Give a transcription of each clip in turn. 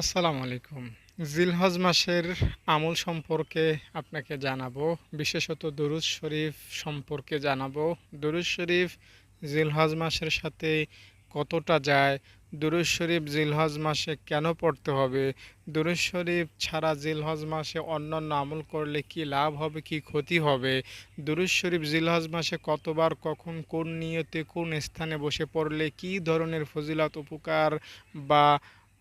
আসসালামু আলাইকুম। জিলহজ মাসের আমল সম্পর্কে আপনাকে জানাব, বিশেষত দুরুজ শরীফ সম্পর্কে জানাব। দুরুজ শরীফ জিলহজ মাসের সাথে কতটা যায়? দুরুজ শরীফ জিলহজ মাসে কেন পড়তে হবে? দুরুজ শরীফ ছাড়া জিলহজ মাসে অন্যান্য আমল করলে কি লাভ হবে, কি ক্ষতি হবে? দুরুজ শরীফ জিলহজ মাসে কতবার, কখন, কোন নিয়তে, কোন স্থানে বসে পড়লে কি ধরনের ফজিলত, উপকার বা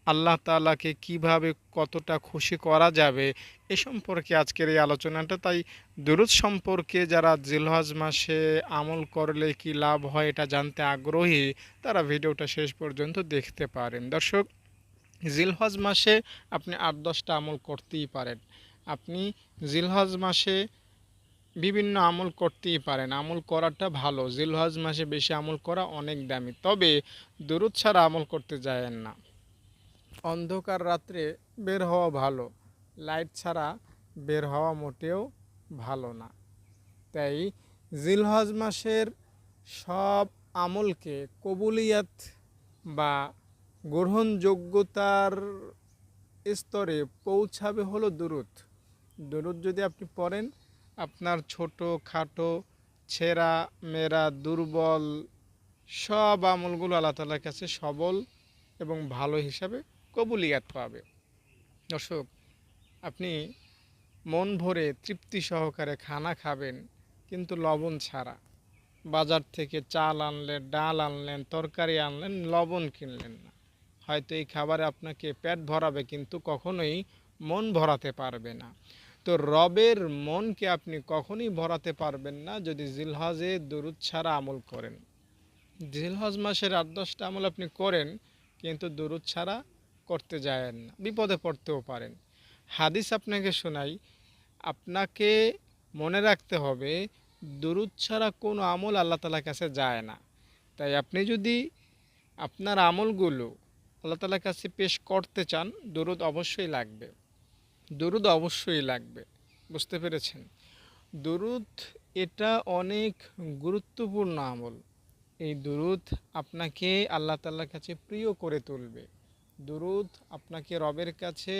আল্লাহ তাআলাকে কীভাবে কতটা খুশি করা যাবে এ সম্পর্কে আজকের এই আলোচনাটা। তাই দুরুদ সম্পর্কে যারা জিলহজ মাসে আমল করলে কি লাভ হয় এটা জানতে আগ্রহী, তারা ভিডিওটা শেষ পর্যন্ত দেখতে পারেন। দর্শক, জিলহজ মাসে আপনি আট, দশটা আমল করতেই পারেন। আপনি জিলহজ মাসে বিভিন্ন আমল করতেই পারেন। আমল করাটা ভালো। জিলহজ মাসে বেশি আমল করা অনেক দামি। তবে দুরুদ ছাড়া আমল করতে যায়েন না। অন্ধকার রাত্রে বের হওয়া ভালো। লাইট ছাড়া বের হওয়া মোটেও ভালো না। তাই জিলহজ মাসের সব আমলকে কবুলিয়াত বা গ্রহণযোগ্যতার স্তরে পৌঁছাবে হলো দুরুদ। দুরুদ যদি আপনি পড়েন, আপনার ছোট, খাটো, ছেঁড়া, মেরা, দুর্বল সব আমলগুলো আল্লাহ তালার কাছে সবল এবং ভালো হিসাবে কবুলিয়াত পাবে। দর্শক, আপনি মন ভরে তৃপ্তি সহকারে খানা খাবেন, কিন্তু লবণ ছাড়া। বাজার থেকে চাল আনলেন, ডাল আনলেন, তরকারি আনলেন, লবণ কিনলেন না। হয়তো এই খাবারে আপনাকে পেট ভরাবে, কিন্তু কখনোই মন ভরাতে পারবে না। তো রবের মনকে আপনি কখনোই ভরাতে পারবেন না যদি জিলহজে দরুদ ছাড়া আমল করেন। জিলহজ মাসের আট দশটা আমল আপনি করেন, কিন্তু দরুদ ছাড়া করতে যায়েন না বিপদে পড়তেও পারেন। হাদিস আপনাকে শোনাই, আপনাকে মনে রাখতে হবে, দরুদ ছাড়া কোনো আমল আল্লাহ তালার কাছে যায় না। তাই আপনি যদি আপনার আমলগুলো আল্লাহ তালার কাছে পেশ করতে চান, দরুদ অবশ্যই লাগবে। দরুদ অবশ্যই লাগবে, বুঝতে পেরেছেন? দরুদ এটা অনেক গুরুত্বপূর্ণ আমল। এই দরুদ আপনাকে আল্লাহ তাল্লার কাছে প্রিয় করে তুলবে। দুরুদ, আপনাকে রবের কাছে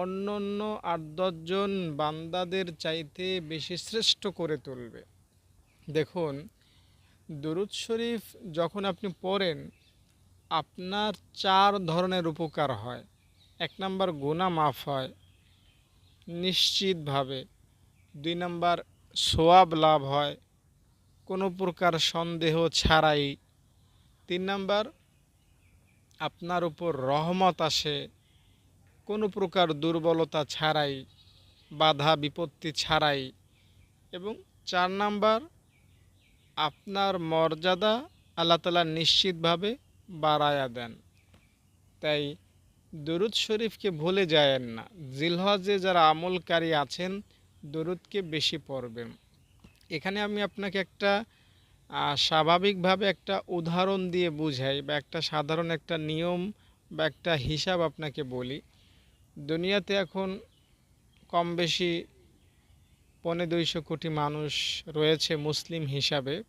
অন্য অন্য আট দশজন বান্দাদের চাইতে বেশি শ্রেষ্ঠ করে তুলবে। দেখুন, দুরুদ শরীফ যখন আপনি পড়েন, আপনার চার ধরনের উপকার হয়। এক নম্বর গুণা মাফ হয়, নিশ্চিতভাবে। দুই নম্বর, সোয়াব লাভ হয়, কোনো প্রকার সন্দেহ ছাড়াই। তিন নম্বর আপনার উপর রহমত আসে, কোনো প্রকার দুর্বলতা ছাড়াই, বাধা বিপত্তি ছাড়াই। এবং চার নাম্বার, আপনার মর্যাদা আল্লাহ তালা নিশ্চিতভাবে বাড়ায়া দেন। তাই দরুদ শরীফকে ভুলে যায়েন না। জিলহজে যারা আমলকারী আছেন, দরুদকে বেশি পড়বেন। এখানে আমি আপনাকে একটা স্বাভাবিকভাবে একটা উদাহরণ দিয়ে বুঝাই বা একটা সাধারণ একটা নিয়ম বা একটা হিসাব আপনাকে বলি। দুনিয়াতে এখন কম বেশি পনে দুইশো কোটি মানুষ রয়েছে মুসলিম হিসাবে।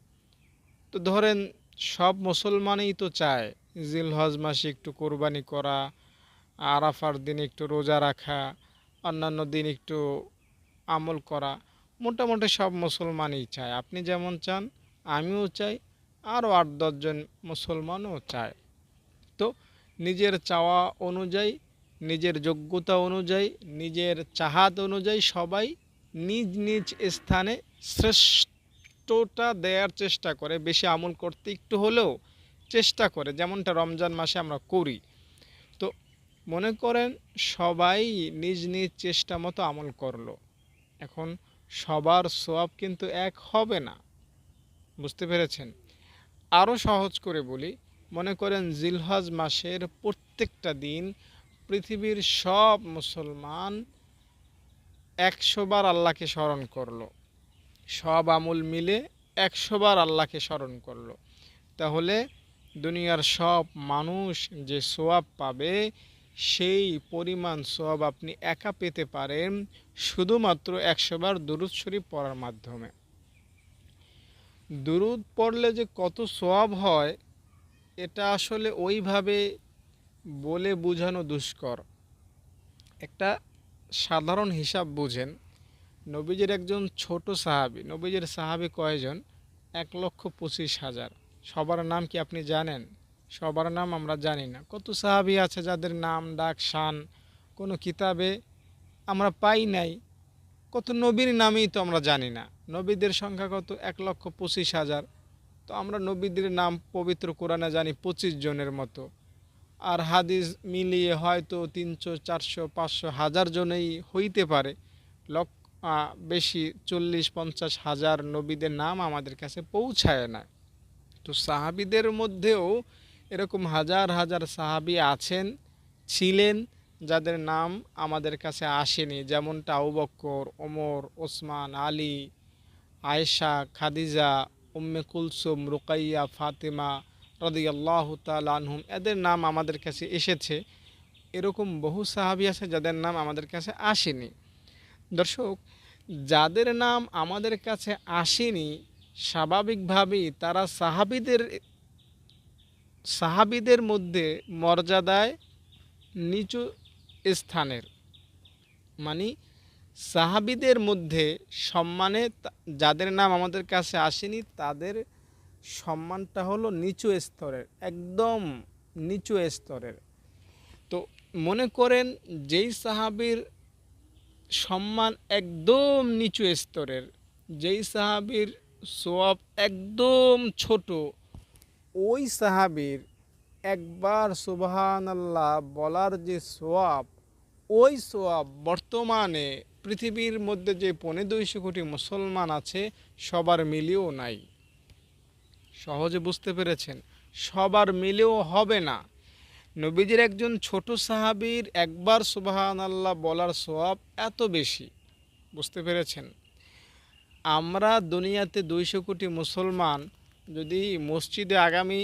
তো ধরেন সব মুসলমানই তো চায় জিল হজ মাসে একটু কোরবানি করা, আরাফার দিন একটু রোজা রাখা, অন্যান্য দিন একটু আমল করা। মোটামুটি সব মুসলমানই চায়। আপনি যেমন চান আমিও চাই, আরও আট দশজন মুসলমানও চায়। তো নিজের চাওয়া অনুযায়ী, নিজের যোগ্যতা অনুযায়ী, নিজের চাহাত অনুযায়ী সবাই নিজ নিজ স্থানে শ্রেষ্ঠটা দেওয়ার চেষ্টা করে, বেশি আমল করতে একটু হলেও চেষ্টা করে, যেমনটা রমজান মাসে আমরা করি। তো মনে করেন সবাই নিজ নিজ চেষ্টা মতো আমল করল। এখন সবার সোয়াব কিন্তু এক হবে না। বুঝতে পেরেছেন? আরও সহজ করে বলি, মনে করেন জিলহজ মাসের প্রত্যেকটা দিন পৃথিবীর সব মুসলমান একশোবার আল্লাহকে স্মরণ করল। সব আমল মিলে একশোবার আল্লাহকে স্মরণ করল। তাহলে দুনিয়ার সব মানুষ যে সোয়াব পাবে, সেই পরিমাণ সোয়াব আপনি একা পেতে পারেন শুধুমাত্র একশোবার দুরুদ শরীফ পড়ার মাধ্যমে। দুরুদ পড়লে যে কত সোয়াব হয়, এটা আসলে ওইভাবে বলে বোঝানো দুষ্কর। একটা সাধারণ হিসাব বুঝেন, নবীজের একজন ছোট সাহাবি, নবীজের সাহাবি কয়জন? এক লক্ষ পঁচিশ হাজার। সবার নাম কি আপনি জানেন? সবার নাম আমরা জানি না। কত সাহাবি আছে যাদের নাম, ডাক, শান কোনো কিতাবে আমরা পাই নাই? কত নবীর নামই তো আমরা জানি না। নবীদের সংখ্যা কত? এক লক্ষ পঁচিশ হাজার। তো আমরা নবীদের নাম পবিত্র কোরআনে জানি পঁচিশ জনের মতো। আর হাদিস মিলিয়ে হয়তো তিনশো, চারশো, পাঁচশো, হাজার জনেই হইতে পারে। লক্ষ বেশি চল্লিশ, পঞ্চাশ হাজার নবীদের নাম আমাদের কাছে পৌঁছায় না। তো সাহাবিদের মধ্যেও এরকম হাজার হাজার সাহাবি আছেন, ছিলেন, যাদের নাম আমাদের কাছে আসেনি। যেমনটা আবু বক্কর, ওমর, ওসমান, আলী আয়েশা, খাদিজা, উম্মে কুলসুম, রুকাইয়া, ফাতেমা রদিয়াল্লাহ তাল আনহুম, এদের নাম আমাদের কাছে এসেছে। এরকম বহু সাহাবি আছে যাদের নাম আমাদের কাছে আসেনি। দর্শক, যাদের নাম আমাদের কাছে আসেনি, স্বাভাবিকভাবেই তারা সাহাবিদের সাহাবিদের মধ্যে মর্যাদায় নিচু স্থানের। মানে সাহাবিদের মধ্যে সম্মানে যাদের নাম আমাদের কাছে আসেনি, তাদের সম্মানটা হলো নিচু স্তরের, একদম নিচু স্তরের। তো মনে করেন যেই সাহাবির সম্মান একদম নিচু স্তরের, যেই সাহাবির সোয়াব একদম ছোট, ওই সাহাবির একবার সুবহান আল্লাহ বলার যে সোয়াব, ওই সোয়াব বর্তমানে পৃথিবীর মধ্যে যে পনে দুইশো কোটি মুসলমান আছে, সবার মিলেও নাই। সহজে বুঝতে পেরেছেন? সবার মিলেও হবে না। নবীজির একজন ছোট সাহাবীর একবার সুবহান আল্লাহ বলার সোয়াব এত বেশি। বুঝতে পেরেছেন? আমরা দুনিয়াতে দুইশো কোটি মুসলমান, যদি মসজিদে আগামী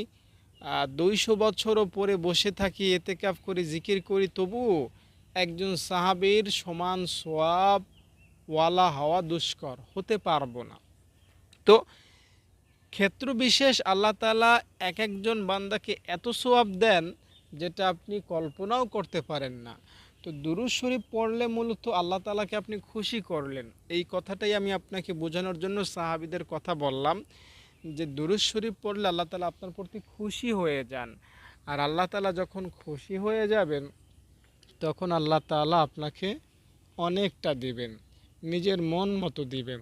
দুইশো বছরও পরে বসে থাকি এতে কাপ করি, জিকির করি তবু একজন সাহাবীর সমান সোয়াব ওয়ালা হওয়া দুষ্কর, হতে পারব না। তো ক্ষেত্র বিশেষ আল্লাহ তালা এক একজন বান্দাকে এত সোয়াব দেন যেটা আপনি কল্পনাও করতে পারেন না। তো দুরুজ শরীফ পড়লে মূলত আল্লাহ তালাকে আপনি খুশি করলেন। এই কথাটাই আমি আপনাকে বোঝানোর জন্য সাহাবিদের কথা বললাম, যে দুরুজ শরীফ পড়লে আল্লাহ তালা আপনার প্রতি খুশি হয়ে যান। আর আল্লাহ তালা যখন খুশি হয়ে যাবেন তখন আল্লাহ তালা আপনাকে অনেকটা দিবেন, নিজের মন মতো দিবেন।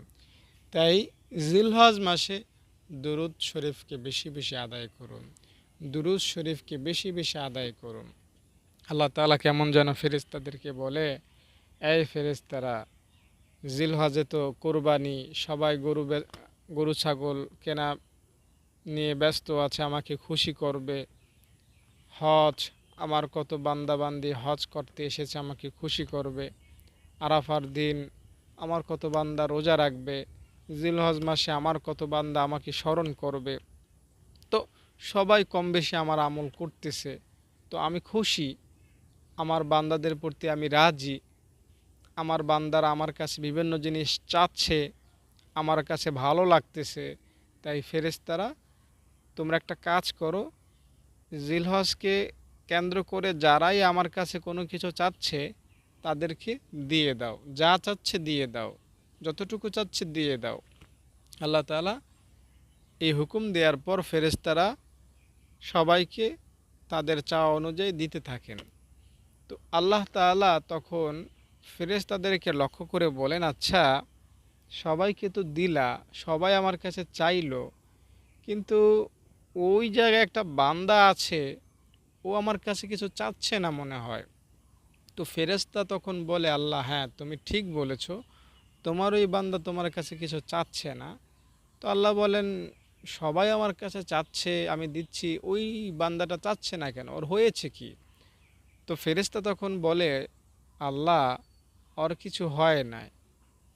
তাই জিলহজ মাসে দুরুদ শরীফকে বেশি বেশি আদায় করুন, দুরুদ শরীফকে বেশি বেশি আদায় করুন। আল্লাহ তাআলা কেমন যেন ফেরেশতাদেরকে বলে, এই ফেরেশতারা, জিলহজে তো কোরবানি, সবাই গরু গরু, ছাগল কেনা নিয়ে ব্যস্ত আছে, আমাকে খুশি করবে। হজ আমার কত বান্দাবান্দি হজ করতে এসেছে আমাকে খুশি করবে। আরাফার দিন আমার কত বান্দা রোজা রাখবে। জিলহজ মাসে আমার কত বান্দা আমাকে স্মরণ করবে। তো সবাই কম বেশি আমার আমল করতেছে। তো আমি খুশি। আমার বান্দাদের প্রতি আমি রাজি। আমার বান্দারা আমার কাছে বিভিন্ন জিনিস চাচ্ছে। আমার কাছে ভালো লাগতেছে। তাই ফেরেশতারা, তোমরা একটা কাজ করো। জিলহজকে কেন্দ্র করে যারাই আমার কাছে কোনো কিছু চাচ্ছে, তাদেরকে দিয়ে দাও। যা চাচ্ছে দিয়ে দাও। যতটুকু চাচ্ছে দিয়ে দাও। আল্লাহ তালা এই হুকুম দেওয়ার পর ফেরেশতারা সবাইকে তাদের চাওয়া অনুযায়ী দিতে থাকেন। তো আল্লাহ তাআলা তখন ফেরেশতাদেরকে লক্ষ্য করে বলেন আচ্ছা সবাইকে তো দিলা, সবাই আমার কাছে চাইলো, কিন্তু ওই জায়গায় একটা বান্দা আছে ও আমার কাছে কিছু চাচ্ছে না মনে হয়। তো ফেরেশতা তখন বলে, আল্লাহ হ্যাঁ তুমি ঠিক বলেছ। তোমার ওই বান্দা তোমার কাছে কিছু চাচ্ছে না। তো আল্লাহ বলেন, সবাই আমার কাছে চাচ্ছে, আমি দিচ্ছি। ওই বান্দাটা চাচ্ছে না কেন? ওর হয়েছে কি? তো ফেরেশতা তখন বলে, আল্লাহ, ওর কিছু হয় নাই।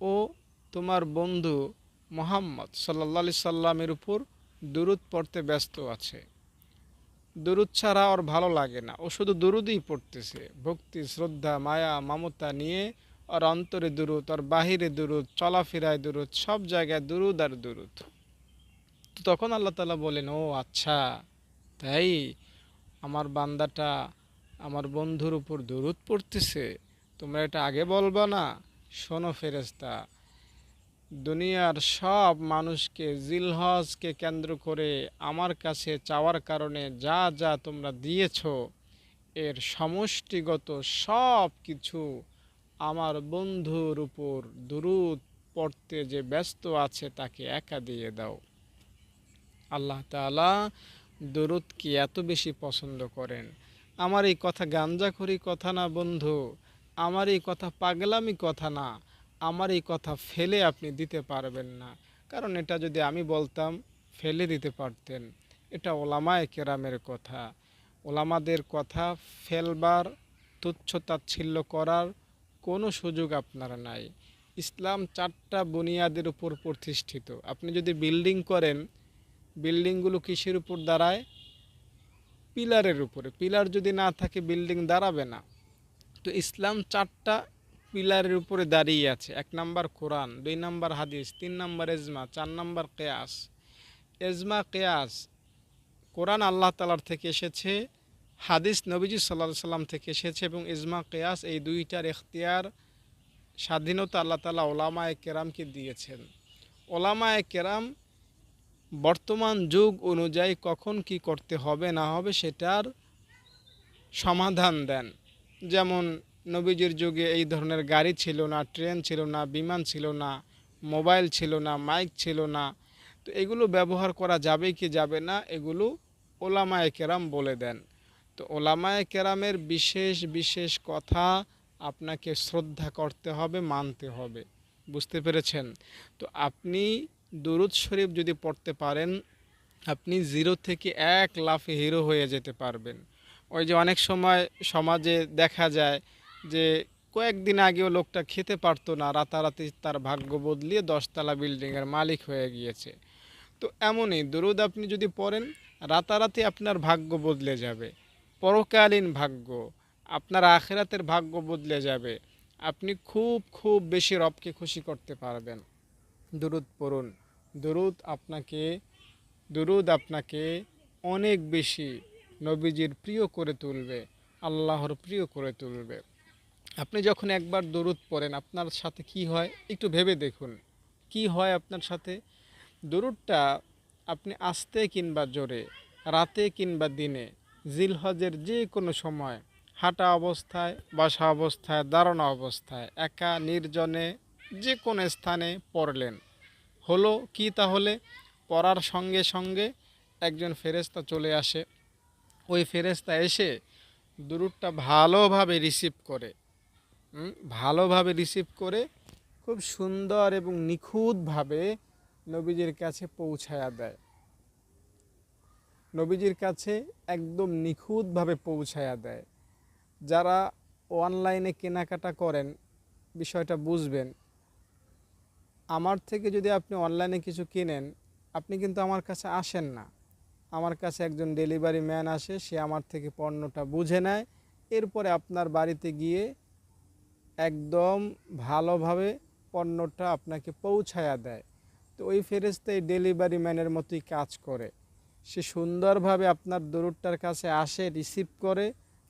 ও তোমার বন্ধু মোহাম্মদ সাল্লা সাল্লামের উপর দুরুদ পড়তে ব্যস্ত আছে। দুরুদ ছাড়া ওর ভালো লাগে না। ও শুধু দুরুদই পড়তেছে। ভক্তি, শ্রদ্ধা, মায়া, মমতা নিয়ে ওর অন্তরে দুরুদ ওর বাহিরে দুরুদ, চলাফেরায় দুরুদ, সব জায়গায় দুরুদ আর দুরুদ। তো তখন আল্লাহ তালা বলেন, ও আচ্ছা তাই আমার বান্দাটা আমার বন্ধুর উপর দরুদ পড়তেছে? তোমরা এটা আগে বলবা না? শোনো ফেরেস্তা দুনিয়ার সব মানুষকে, জিলহজকে কেন্দ্র করে আমার কাছে চাওয়ার কারণে যা যা তোমরা দিয়েছ, এর সমষ্টিগত সব কিছু আমার বন্ধুর উপর দুরুদ পড়তে যে ব্যস্ত আছে তাকে একা দিয়ে দাও। আল্লাহ দুরুদ কি এত বেশি পছন্দ করেন। আমার এই কথা গাঞ্জাখড়ি কথা না বন্ধু, আমার এই কথা পাগলামি কথা না। আমার এই কথা ফেলে আপনি দিতে পারবেন না। কারণ এটা যদি আমি বলতাম, ফেলে দিতে পারতেন। এটা ওলামায় কেরামের কথা। ওলামাদের কথা ফেলবার তুচ্ছ তাচ্ছিল্য করার কোনো সুযোগ আপনার নাই। ইসলাম চারটা বুনিয়াদের উপর প্রতিষ্ঠিত। আপনি যদি বিল্ডিং করেন, বিল্ডিংগুলো কিসের উপর দাঁড়ায়? পিলারের উপরে। পিলার যদি না থাকে, বিল্ডিং দাঁড়াবে না। তো ইসলাম চারটা পিলারের উপরে দাঁড়িয়ে আছে। এক নাম্বার কোরআন, দুই নাম্বার হাদিস, তিন নাম্বার এজমা, চার নাম্বার কেয়াস। এজমা, কেয়াস, কোরআন আল্লাহ তালার থেকে এসেছে, হাদিস নবীজি সাল্লাহ সাল্লাম থেকে এসেছে এবং ইজমা কেয়াস এই দুইটার এখতিয়ার স্বাধীনতা আল্লাহ তালা ওলামায় কেরামকে দিয়েছেন। ওলামায় কেরাম বর্তমান যুগ অনুযায়ী কখন কি করতে হবে না হবে সেটার সমাধান দেন। যেমন নবীজির যুগে এই ধরনের গাড়ি ছিল না, ট্রেন ছিল না, বিমান ছিল না, মোবাইল ছিল না, মাইক ছিল না। তো এগুলো ব্যবহার করা যাবে কি যাবে না, এগুলো ওলামায় কেরাম বলে দেন। তো ওলামায় কেরামের বিশেষ বিশেষ কথা আপনাকে শ্রদ্ধা করতে হবে, মানতে হবে। বুঝতে পেরেছেন? তো আপনি দুরুদ শরীফ যদি পড়তে পারেন, আপনি জিরো থেকে এক লাফে হিরো হয়ে যেতে পারবেন। ওই যে অনেক সময় সমাজে দেখা যায় যে কয়েকদিন আগেও লোকটা খেতে পারতো না, রাতারাতি তার ভাগ্য বদলিয়ে দশতলা বিল্ডিংয়ের মালিক হয়ে গিয়েছে। তো এমনই দরুদ আপনি যদি পড়েন, রাতারাতি আপনার ভাগ্য বদলে যাবে। পরকালীন ভাগ্য, আপনার আখেরাতের ভাগ্য বদলে যাবে। আপনি খুব খুব বেশি রবকে খুশি করতে পারবেন। দুরুদ পড়ুন। দুরুদ আপনাকে দুরুদ আপনাকে অনেক বেশি নবীজির প্রিয় করে তুলবে, আল্লাহর প্রিয় করে তুলবে। আপনি যখন একবার দরুদ পড়েন, আপনার সাথে কি হয়? একটু ভেবে দেখুন। কি হয় আপনার সাথে? দরুদটা আপনি আস্তে কিংবা জোরে, রাতে কিংবা দিনে, জিলহজের যে কোনো সময়, হাঁটা অবস্থায়, বাসা অবস্থায়, দাঁড়ানো অবস্থায়, একা, নির্জনে যে কোনো স্থানে পড়লেন। হলো কি তাহলে? পড়ার সঙ্গে সঙ্গে একজন ফেরেস্তা চলে আসে। ওই ফেরেস্তা এসে দুরুদটা ভালোভাবে রিসিভ করে। ভালোভাবে রিসিভ করে খুব সুন্দর এবং নিখুঁতভাবে নবীজির কাছে পৌঁছায়া দেয়। নবীজির কাছে একদম নিখুঁতভাবে পৌঁছায়া দেয়। যারা অনলাইনে কেনাকাটা করেন, বিষয়টা বুঝবেন। আমার থেকে যদি আপনি অনলাইনে কিছু কিনেন, আপনি কিন্তু আমার কাছে আসেন না। আমার কাছে একজন ডেলিভারি ম্যান আসে, সে আমার থেকে পণ্যটা বুঝে নেয়। এরপরে আপনার বাড়িতে গিয়ে একদম ভালোভাবে পণ্যটা আপনাকে পৌঁছায়া দেয়। তো ওই ফেরেস্তা এই ডেলিভারি ম্যানের মতোই কাজ করে। সে সুন্দরভাবে আপনার দরুদটার কাছে আসে রিসিভ করে,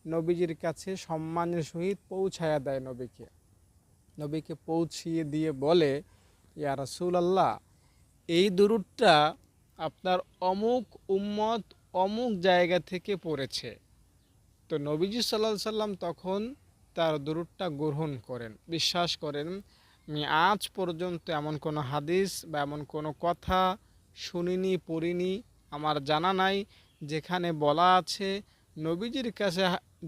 নবীজির কাছে সম্মানের সহিত পৌঁছায়া দেয় নবীকে। নবীকে পৌঁছিয়ে দিয়ে বলে, ইয়া রাসূল আল্লাহ এই দরুদটা আপনার অমুক উম্মত অমুক জায়গা থেকে পড়েছে। তো নবীজি সাল্লাহ সাল্লাম তখন তার দরুদটা গ্রহণ করেন। বিশ্বাস করেন, আমি আজ পর্যন্ত এমন কোনো হাদিস বা এমন কোনো কথা শুনিনি, পড়িনি, আমার জানা নাই, যেখানে বলা আছে, নবীজির কাছে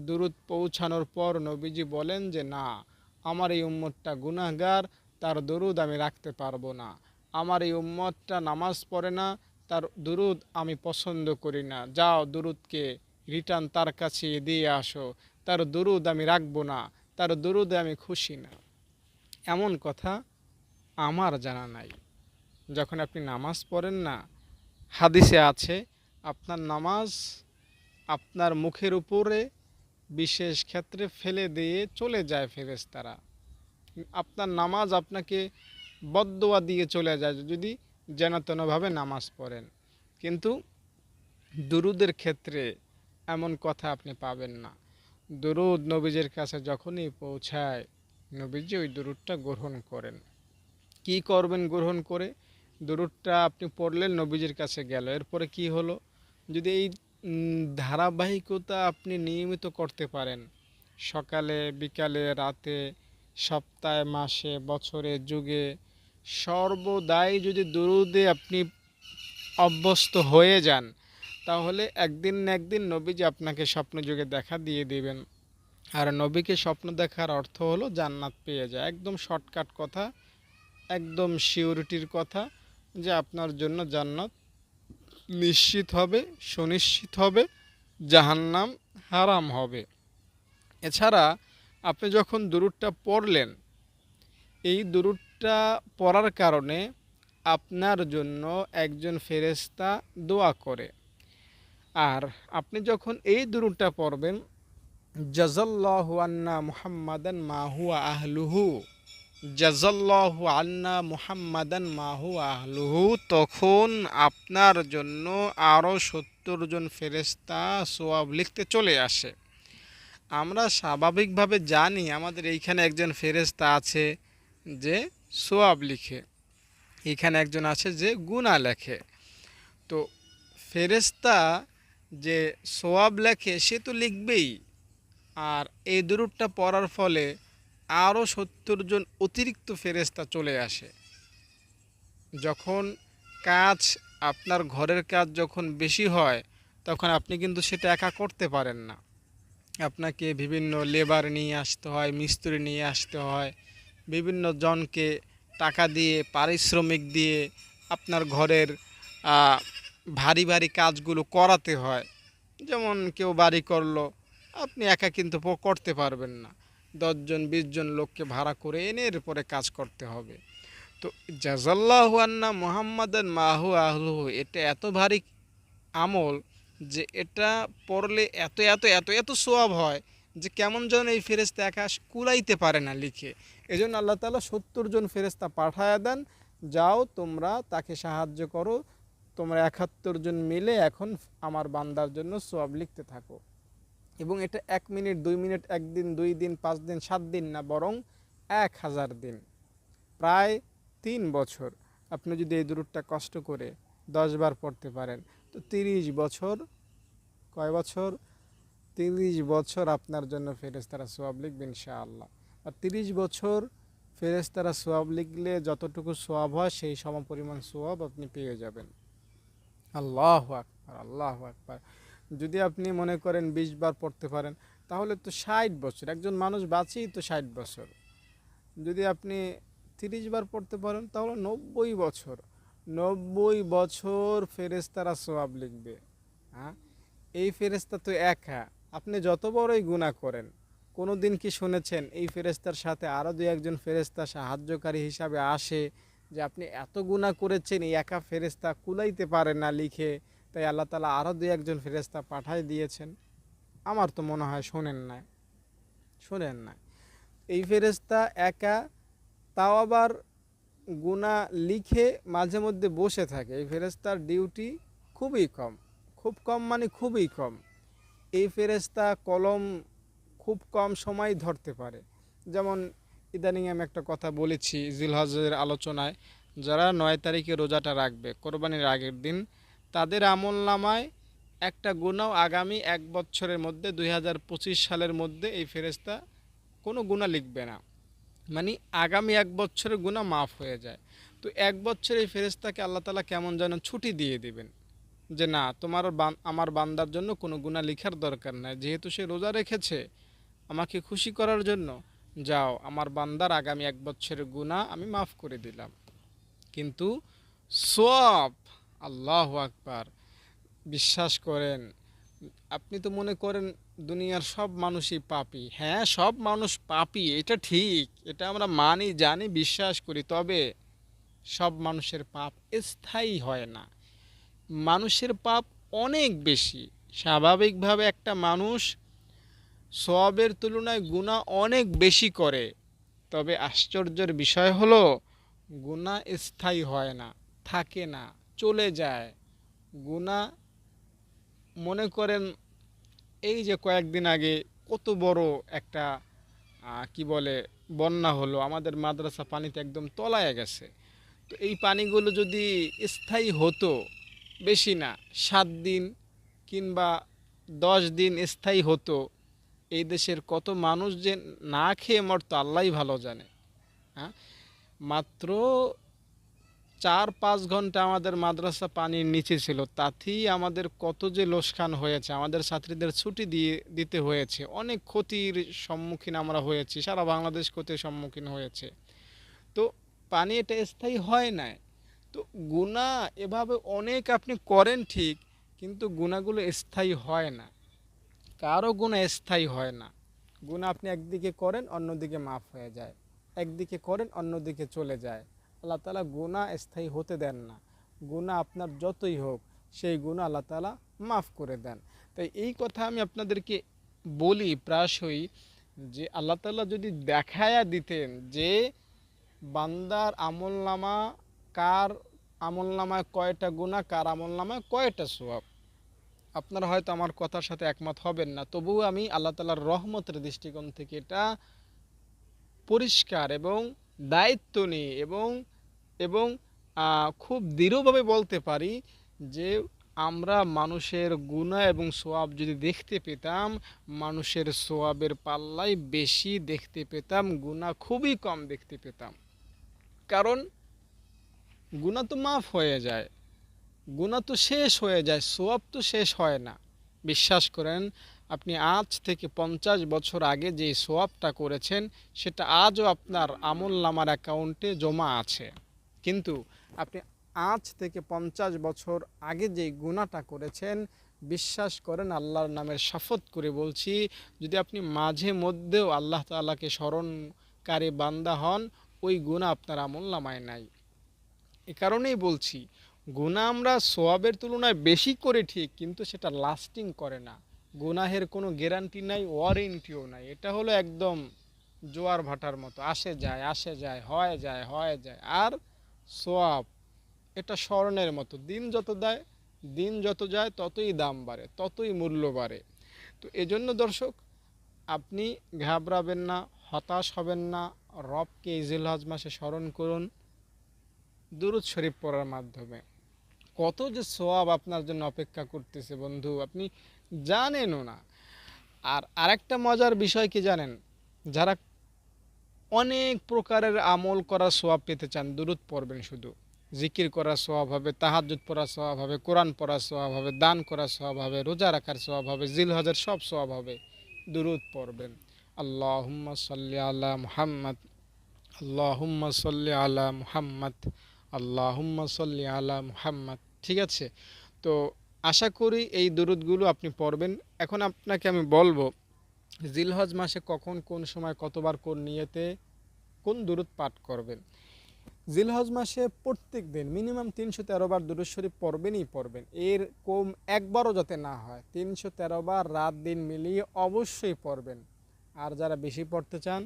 দুরুদ পৌঁছানোর পর নবীজি বলেন যে, না, আমার এই উম্মতটা গুনাহগার, তার দরুদ আমি রাখতে পারব না। আমার এই উম্মতটা নামাজ পড়ে না, তার দুরুদ আমি পছন্দ করি না। যাও দুরুদকে রিটার্ন তার কাছে দিয়ে আসো। তার দুরুদ আমি রাখব না, তার দুরুদে আমি খুশি না। এমন কথা আমার জানা নাই। যখন আপনি নামাজ পড়েন না, হাদিসে আছে, আপনার নামাজ আপনার মুখের উপরে বিশেষ ক্ষেত্রে ফেলে দিয়ে চলে যায় ফেরেশতারা। আপনার নামাজ আপনাকে বদদোয়া দিয়ে চলে যায় যদি যেনতেনভাবে নামাজ পড়েন। কিন্তু দুরুদের ক্ষেত্রে এমন কথা আপনি পাবেন না। দরুদ নবীজের কাছে যখনই পৌঁছায়, নবীজি ওই দরুদটা গ্রহণ করেন। কি করবেন গ্রহণ করে? দরুদটা আপনি পড়লেন, নবীজির কাছে গেল। এরপরে কি হলো? যদি এই ধারাবাহিকতা আপনি নিয়মিত করতে পারেন, সকালে, বিকালে, রাতে, সপ্তাহে, মাসে, বছরে, যুগে, সর্বদাই যদি দরুদে আপনি অভ্যস্ত হয়ে যান তাহলে একদিন না একদিন নবীজি আপনাকে স্বপ্ন যুগে দেখা দিয়ে দিবেন। আর নবীকে স্বপ্ন দেখার অর্থ হলো জান্নাত পেয়ে যায়। একদম শর্টকাট কথা, একদম সিউরিটির কথা যে আপনার জন্য জান্নাত নিশ্চিত হবে, সুনিশ্চিত হবে, জাহান্নাম হারাম হবে। এছাড়া আপনি যখন দুরুদটা পড়লেন, এই দুরুদটা পড়ার কারণে আপনার জন্য একজন ফেরেস্তা দোয়া করে। আর আপনি যখন এই দুরুদটা পড়বেন জাজাল্লাহু আন্না মুহাম্মাদান মা হুয়া আহলুহু জাজাল্লাহু আন্না মুহাম্মাদান মা হুয়া আহলুহু তখন আপনার জন্য আরও সত্তর জন ফেরেস্তা সোয়াব লিখতে চলে আসে। আমরা স্বাভাবিকভাবে জানি আমাদের এইখানে একজন ফেরেস্তা আছে যে সোয়াব লিখে। এখানে একজন আছে যে গুণা লেখে। তো ফেরেস্তা যে সোয়াব লেখে সে তো লিখবেই। আর এই দুরুদটা পড়ার ফলে আরও সত্তর জন অতিরিক্ত ফেরেস্তা চলে আসে। যখন কাজ, আপনার ঘরের কাজ যখন বেশি হয়, তখন আপনি কিন্তু সেটা একা করতে পারেন না। আপনাকে বিভিন্ন লেবার নিয়ে আসতে হয়, মিস্ত্রি নিয়ে আসতে হয়, বিভিন্ন জনকে টাকা দিয়ে, পারিশ্রমিক দিয়ে আপনার ঘরের ভারী ভারী কাজগুলো করাতে হয়। যেমন কেউ বাড়ি করল, আপনি একা কিন্তু করতে পারবেন না। দশজন, বিশজন লোককে ভাড়া করে এনে এরপরে কাজ করতে হবে। তো জাজাল্লাহু আন্না মোহাম্মদান মাহু আহলু এটা এত ভারী আমল যে এটা পড়লে এত এত এত এত সোয়াব হয় যে কেমন যেন এই ফেরেস্তা একা কুলাইতে পারে না লিখে। এই জন্য আল্লাহ তালা সত্তর জন ফেরেস্তা পাঠায় দেন, যাও তোমরা তাকে সাহায্য করো তোমরা একাত্তর জন মিলে এখন আমার বান্দার জন্য সোয়াব লিখতে থাকো। এবং এটা এক মিনিট, দুই মিনিট, একদিন, দুই দিন, পাঁচ দিন, সাত দিন না, বরং এক হাজার দিন। প্রায় তিন বছর আপনি যদি এই দূরটা কষ্ট করে দশবার পড়তে পারেন, তো তিরিশ বছর, কয় বছর? তিরিশ বছর আপনার জন্য ফেরেস্তারা সোয়াব লিখবে ইনশাআল্লাহ। আর তিরিশ বছর ফেরেস্তারা সোয়াব লিখলে যতটুকু সোয়াব হয়, সেই সমপরিমাণ সোয়াব আপনি পেয়ে যাবেন। আল্লাহ আকবার আল্লাহ আকবার। যদি আপনি মনে করেন বিশ বার পড়তে পারেন, তাহলে তো ষাট বছর, একজন মানুষ বাঁচেই তো ষাট বছর। যদি আপনি তিরিশ বার পড়তে পারেন, তাহলে নব্বই বছর নব্বই বছর ফেরেস্তারা সোয়াব লিখবে। হ্যাঁ? এই ফেরেস্তা তো একা। আপনি যত বড়ই গুণা করেন কোনো দিন কি শুনেছেন, এই ফেরেস্তার সাথে আরও দু একজন ফেরেস্তা সাহায্যকারী হিসাবে আসে যে আপনি এত গুণা করেছেন, এই একা ফেরেস্তা কুলাইতে পারে না লিখে। তাই আল্লাহ তালা আরও দু একজন ফেরেস্তা পাঠাই দিয়েছেন। আমার তো মনে হয় শোনেন না শোনেন না এই ফেরেস্তা একা, তাও আবার গুণা লিখে মাঝে মধ্যে বসে থাকে। এই ফেরেস্তার ডিউটি খুবই কম। খুব কম মানে খুবই কম। এই ফেরেস্তা কলম খুব কম সময় ধরতে পারে। যেমন ইদানিং আমি একটা কথা বলেছি জিলহজের আলোচনায়, যারা নয় তারিখে রোজাটা রাখবে, কোরবানির আগের দিন, তাদের আমল নামায় একটা গুণাও আগামী এক বছরের মধ্যে, দুই হাজার পঁচিশ সালের মধ্যে এই ফেরেস্তা কোনো গুণা লিখবে না। মানে আগামী এক বছরের গুণা মাফ হয়ে যায়। তো এক বছর এই ফেরেস্তাকে আল্লাহ তালা কেমন যেন ছুটি দিয়ে দিবেন যে, না, তোমার আমার বান্দার জন্য কোনো গুণা লিখার দরকার নাই। যেহেতু সে রোজা রেখেছে, আমাকে খুশি করার জন্য যাও, আমার বান্দার আগামী এক বছরের গুণা আমি মাফ করে দিলাম। কিন্তু সব আল্লাহ আকবার, বিশ্বাস করেন, আপনি তো মনে করেন দুনিয়ার সব মানুষই পাপি। হ্যাঁ সব মানুষ পাপি, এটা ঠিক, এটা আমরা মানি, জানি, বিশ্বাস করি, তবে সব মানুষের পাপ স্থায়ী হয় না। মানুষের পাপ অনেক বেশি। স্বাভাবিকভাবে একটা মানুষ সবের তুলনায় গুণা অনেক বেশি করে। তবে আশ্চর্যের বিষয় হলো গুণা স্থায়ী হয় না, থাকে না, চলে যায়। গুণা মনে করেন, এই যে কয়েকদিন আগে কত বড় একটা কি বলে, বন্যা হলো, আমাদের মাদ্রাসা পানিতে একদম তলায় গেছে। তো এই পানিগুলো যদি স্থায়ী হতো, বেশি না, সাত দিন কিংবা দশ দিন স্থায়ী হতো এই দেশের কত মানুষ যে না খেয়ে মরতো, আল্লাহই ভালো জানে। হ্যাঁ? মাত্র চার পাঁচ ঘণ্টা আমাদের মাদ্রাসা পানির নিচে ছিল, তাতেই আমাদের কত যে লোসখান হয়েছে, আমাদের ছাত্রীদের ছুটি দিয়ে দিতে হয়েছে, অনেক ক্ষতির সম্মুখীন আমরা হয়েছি, সারা বাংলাদেশ ক্ষতির সম্মুখীন হয়েছে। তো পানি এটা স্থায়ী হয় না তো গুণা এভাবে অনেক আপনি করেন ঠিক, কিন্তু গুণাগুলো স্থায়ী হয় না। কারও গুণা স্থায়ী হয় না। গুণা আপনি একদিকে করেন, অন্যদিকে মাফ হয়ে যায়। একদিকে করেন, অন্যদিকে চলে যায়। আল্লাহ তালা গুণা স্থায়ী হতে দেন না। গুণা আপনার যতই হোক, সেই গুণা আল্লাহ তালা মাফ করে দেন। তাই এই কথা আমি আপনাদেরকে বলি প্রায়শই যে আল্লাহ তালা যদি দেখায়া দিতেন যে বান্দার আমল নামা কার আমল নামায় কয়টা গুণা, কার আমল নামায় কয়টা সোয়াব আপনারা হয়তো আমার কথার সাথে একমত হবেন না। তবুও আমি আল্লাহ তালার রহমতের দৃষ্টিকোণ থেকে এটা পরিষ্কার এবং দায়িত্ব নিয়ে এবং এবং খুব দৃঢ়ভাবে বলতে পারি যে আমরা মানুষের গুণা এবং সোয়াব যদি দেখতে পেতাম, মানুষের সোয়াবের পাল্লাই বেশি দেখতে পেতাম গুণা খুবই কম দেখতে পেতাম। কারণ গুণা তো মাফ হয়ে যায়। গুণা তো শেষ হয়ে যায়, সোয়াব তো শেষ হয় না। বিশ্বাস করেন, আপনি আজ থেকে পঞ্চাশ বছর আগে যে সোয়াবটা করেছেন, সেটা আজও আপনার আমল নামার অ্যাকাউন্টে জমা আছে। কিন্তু আপনি আজ থেকে পঞ্চাশ বছর আগে যে গুণাটা করেছেন, বিশ্বাস করেন, আল্লাহর নামের শপথ করে বলছি, যদি আপনি মাঝে মধ্যেও আল্লাহ তাআলাকে স্মরণকারী বান্দা হন, ওই গুণা আপনার আমল নামায় নাই। এ কারণেই বলছি গুণা আমরা সোয়াবের তুলনায় বেশি করে ঠিক, কিন্তু সেটা লাস্টিং করে না। গুনাহের কোনো গ্যারান্টি নাই ওয়ারেন্টিও নাই। এটা হলো একদম জোয়ার ভাটার মতো। আসে যায় আসে যায়, হয় যায় হয় যায়। আর সোয়াব, এটা স্বর্ণের মতো। দিন যত দেয়, দিন যত যায়, ততই দাম বাড়ে, ততই মূল্য বাড়ে। তো এজন্য দর্শক, আপনি ঘাবড়াবেন না, হতাশ হবেন না, রবকে ইজিল হজ মাসে স্মরণ করুন, দুরুদ শরীফ পড়ার মাধ্যমে। কত যে সোয়াব আপনার জন্য অপেক্ষা করতেছে বন্ধু, আপনি জানেনও না। আর আরেকটা মজার বিষয় কি জানেন? যারা অনেক প্রকারের আমল করার সোয়াব পেতে চান দূরত পড়বেন শুধু। জিকির করার সোয়াব হবে তাহাজুদ পড়ার সোয়াব হবে, কোরআন পড়ার সোয়াব হবে, দান করার সোয়াব হবে, রোজা রাখার সোয়াব হবে জিল হজের সব সোয়াব হবে, দুরুদ পড়বেন। আল্লাহুম্মা সাল্লি আলা মুহাম্মদ, আল্লাহুম্মা সাল্লি আলা মুহাম্মদ, আল্লাহুম্মা সাল্লি আলা মুহাম্মদ। ঠিক আছে? তো আশা করি এই দুরুদগুলো আপনি পড়বেন। এখন আপনাকে আমি বলব, জিলহজ মাসে কখন কোন সময় কতবার কোন নিয়েতে কোন দুরুদ পাঠ করবেন? জিলহজ মাসে প্রত্যেক দিন মিনিমাম তিনশো তেরো বার দুরুদ শরীফ পড়বেনই পড়বেন। এর কম একবারও যাতে না হয়, তিনশো তেরো বার রাত দিন মিলিয়ে অবশ্যই পড়বেন। আর যারা বেশি পড়তে চান,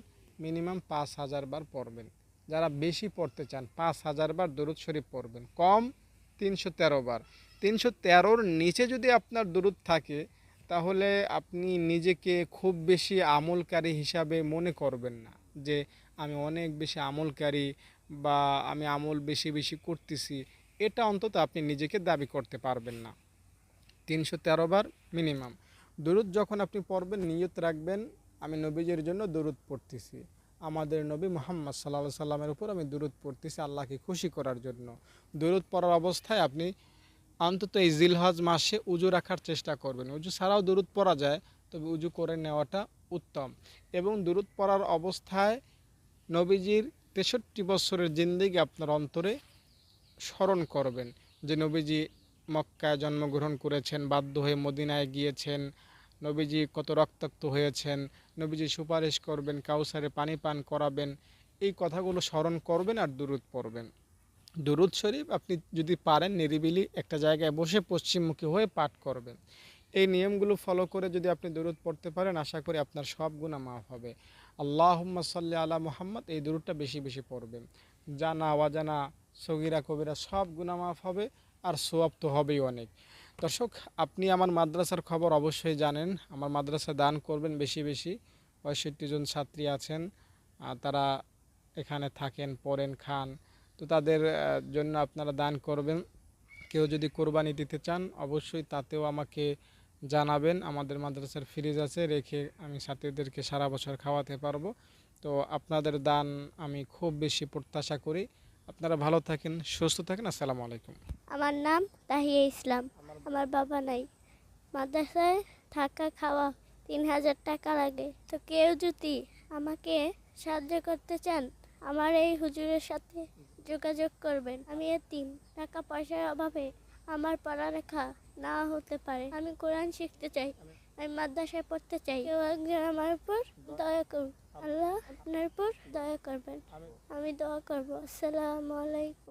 মিনিমাম পাঁচ হাজার বার পড়বেন। যারা বেশি পড়তে চান, পাঁচ হাজার বার দরুদ শরীফ পড়বেন। কম তিনশো তেরো বার। তিনশো তেরোর নিচে যদি আপনার দরুদ থাকে, তাহলে আপনি নিজেকে খুব বেশি আমলকারী হিসাবে মনে করবেন না যে, আমি অনেক বেশি আমলকারী বা আমি আমল বেশি বেশি করতেছি। এটা অন্তত আপনি নিজেকে দাবি করতে পারবেন না। তিনশো তেরো বার মিনিমাম। দরুদ যখন আপনি পড়বেন, নিয়ত রাখবেন, আমি নবীজির জন্য দূরত পড়তেছি। আমাদের নবী মোহাম্মদ সাল্লা সাল্লামের উপর আমি দূরত পড়তেছি আল্লাহকে খুশি করার জন্য। দরুদ পড়ার অবস্থায় আপনি অন্তত এই জিলহজ মাসে উজু রাখার চেষ্টা করবেন। উজু ছাড়াও দরুদ পড়া যায়, তবে উজু করে নেওয়াটা উত্তম। এবং দূরত পড়ার অবস্থায় নবীজির তেষট্টি বছরের জিন্দিগি আপনার অন্তরে স্মরণ করবেন যে নবীজি মক্কায় জন্মগ্রহণ করেছেন, বাধ্য হয়ে মদিনায় গিয়েছেন, নবীজি কত রক্তাক্ত হয়েছেন নবীজি সুপারিশ করবেন, কাউসারে পানি পান করাবেন, এই কথাগুলো স্মরণ করবেন আর দুরুদ পড়বেন। দুরুদ শরীফ আপনি যদি পারেন নিরিবিলি একটা জায়গায় বসে পশ্চিমমুখী হয়ে পাঠ করবেন। এই নিয়মগুলো ফলো করে যদি আপনি দুরুদ পড়তে পারেন, আশা করি আপনার সব গুণা মাফ হবে। আল্লাহুম্মা সাল্লি আলা মোহাম্মদ, এই দুরুদটা বেশি বেশি পড়বেন। জানা, অজানা, সগিরা, কবিরা সব গুণা মাফ হবে, আর সোয়াব তো হবেই অনেক। দর্শক, আপনি আমার মাদ্রাসার খবর অবশ্যই জানেন। আমার মাদ্রাসা দান করবেন বেশি বেশি। পঁয়ষট্টি জন ছাত্রী আছেন তারা এখানে থাকেন, পড়েন, খান। তো তাদের জন্য আপনারা দান করবেন। কেউ যদি কোরবানি দিতে চান, অবশ্যই তাতেও আমাকে জানাবেন। আমাদের মাদ্রাসার ফ্রিজ আছে, রেখে আমি ছাত্রীদেরকে সারা বছর খাওয়াতে পারব। তো আপনাদের দান আমি খুব বেশি প্রত্যাশা করি। আপনারা ভালো থাকেন, সুস্থ থাকেন। আসসালামু আলাইকুম। আমার নাম তাহিয়া ইসলাম। আমার বাবা নাই। মাদ্রাসায় থাকা খাওয়া তিন হাজার টাকা লাগে। তো কেউ যদি আমাকে সাহায্য করতে চান, আমার এই হুজুরের সাথে যোগাযোগ করবেন। আমি এ এতিম। টাকা পয়সার অভাবে আমার পড়ালেখা না হতে পারে। আমি কোরআন শিখতে চাই। আমি মাদ্রাসায় পড়তে চাই। কেউ একজন আমার উপর দয়া করুন আল্লাহ আপনার উপর দয়া করবেন। আমি দোয়া করব। আসসালামু আলাইকুম।